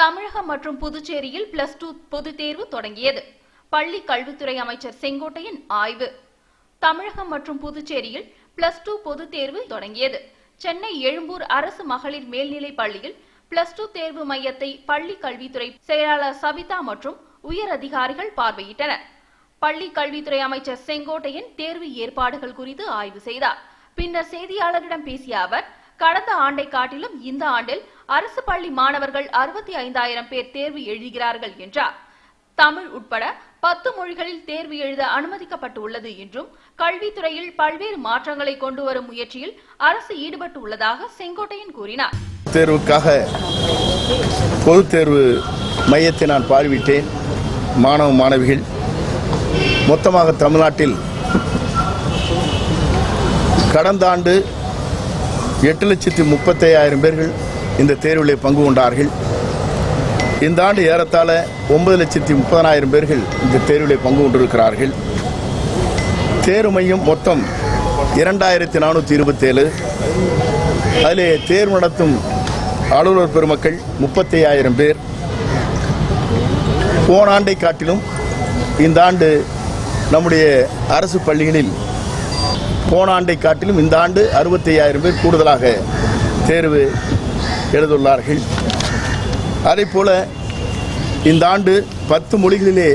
தமிழகம் மற்றும் புதுச்சேரியில் plus two பொதுத் தேர்வு தொடங்கியது. பள்ளி கல்வித்துறை அமைச்சர் செங்கோட்டையன் ஆய்வு. தமிழகம் மற்றும் புதுச்சேரியில் பிளஸ் டூ பொதுத் தேர்வு தொடங்கியது. சென்னை எழும்பூர் அரசு மகளிர் மேல்நிலைப் பள்ளியில் பிளஸ் டூ தேர்வு மையத்தை பள்ளி கல்வித்துறை செயலாளர் சபிதா மற்றும் உயர் அதிகாரிகள் பார்வையிட்டனர். பள்ளி கல்வித்துறை அமைச்சர் செங்கோட்டையன் தேர்வு ஏற்பாடுகள் குறித்து ஆய்வு செய்தார். பின்னர் செய்தியாளரிடம் பேசிய அவர் கடந்த ஆண்டை காட்டிலும் இந்த ஆண்டில் அரசு பள்ளி மாணவர்கள் அறுபத்தி ஐந்தாயிரம் பேர் தேர்வு எழுதுகிறார்கள் என்றார். தமிழ் உட்பட பத்து மொழிகளில் தேர்வு எழுத அனுமதிக்கப்பட்டுள்ளது என்றும் கல்வித்துறையில் பல்வேறு மாற்றங்களை கொண்டு வரும் முயற்சியில் அரசு ஈடுபட்டு உள்ளதாக செங்கோட்டையன் கூறினார். தேர்வுக்காக பொது தேர்வு மையத்தை நான் பார்வையிட்டேன். மாணவ மாணவிகள் மொத்தமாக தமிழ்நாட்டில் கடந்த ஆண்டு எட்டு லட்சத்தி முப்பத்தையாயிரம் பேர்கள் இந்த தேர்வில் பங்கு கொண்டார்கள். இந்த ஆண்டு ஏறத்தாழ ஒன்பது லட்சத்தி முப்பதனாயிரம் பேர்கள் இந்த தேர்வில் பங்கு கொண்டிருக்கிறார்கள். தேர்வு மையம் மொத்தம் இரண்டாயிரத்தி நானூற்றி இருபத்தேழு. அதிலே தேர்வு நடத்தும் அலுவலர் பெருமக்கள் முப்பத்தி ஆயிரம் பேர். போன ஆண்டை காட்டிலும் இந்த ஆண்டு நம்முடைய அரசு பள்ளிகளில் போன ஆண்டை காட்டிலும் இந்த ஆண்டு அறுபத்தி ஐயாயிரம் பேர் கூடுதலாக தேர்வு எழுதுள்ளார்கள். அதே போல இந்த ஆண்டு பத்து மொழிகளிலே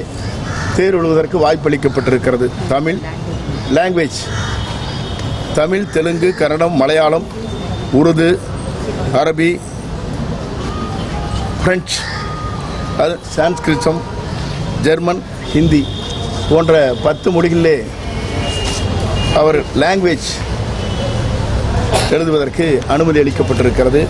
தேர்வு எழுவதற்கு வாய்ப்பளிக்கப்பட்டிருக்கிறது. தமிழ் லாங்குவேஜ் தமிழ் தெலுங்கு கன்னடம் மலையாளம் உருது அரபி பிரெஞ்சு அது சான்ஸ்கிருத்தம் ஜெர்மன் ஹிந்தி போன்ற பத்து மொழிகளிலே அவர் லாங்குவேஜ் எழுதுவதற்கு அனுமதி அளிக்கப்பட்டிருக்கிறது.